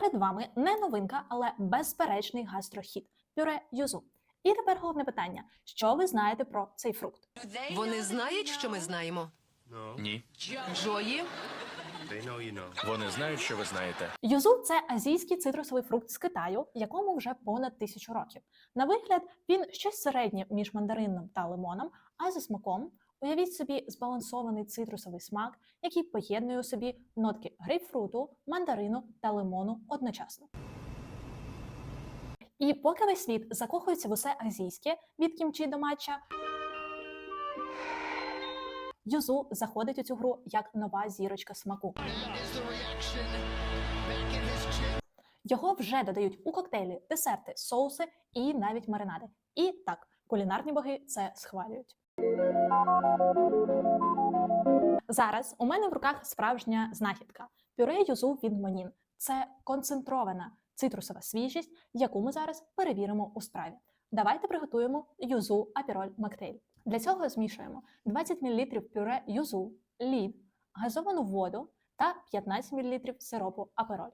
Перед вами не новинка, але безперечний гастрохід пюре юзу. І тепер головне питання: що ви знаєте про цей фрукт? Вони знають, що ми знаємо. Ні. Джої, Вони знають, що ви знаєте. Юзу це азійський цитрусовий фрукт з Китаю, якому вже понад тисячу років. На вигляд він щось середнє між мандарином та лимоном, а за смаком уявіть собі збалансований цитрусовий смак, який поєднує у собі нотки грейпфруту, мандарину та лимону одночасно. І поки весь світ закохується в усе азійське від кімчі до матча, Юзу заходить у цю гру як нова зірочка смаку. Його вже додають у коктейлі, десерти, соуси і навіть маринади. І так, кулінарні боги це схвалюють. Зараз у мене в руках справжня знахідка пюре юзу від Монін. Це концентрована цитрусова свіжість, яку ми зараз перевіримо у справі. Давайте приготуємо юзу апіроль мактейль. Для цього змішуємо 20 мл пюре юзу, лід, газовану воду та 15 мл сиропу апероль.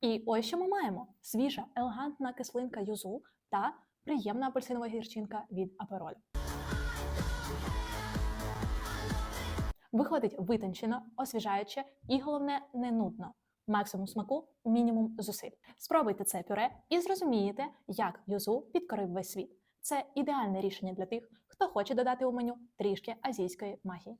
І ось що ми маємо: свіжа, елегантна кислинка юзу та приємна апельсинова гірчинка від апероль. Виходить витончено, освіжаюче і головне не нудно. Максимум смаку, мінімум зусиль. Спробуйте це пюре і зрозумієте, як юзу підкорив весь світ. Це ідеальне рішення для тих, хто хоче додати у меню трішки азійської магії.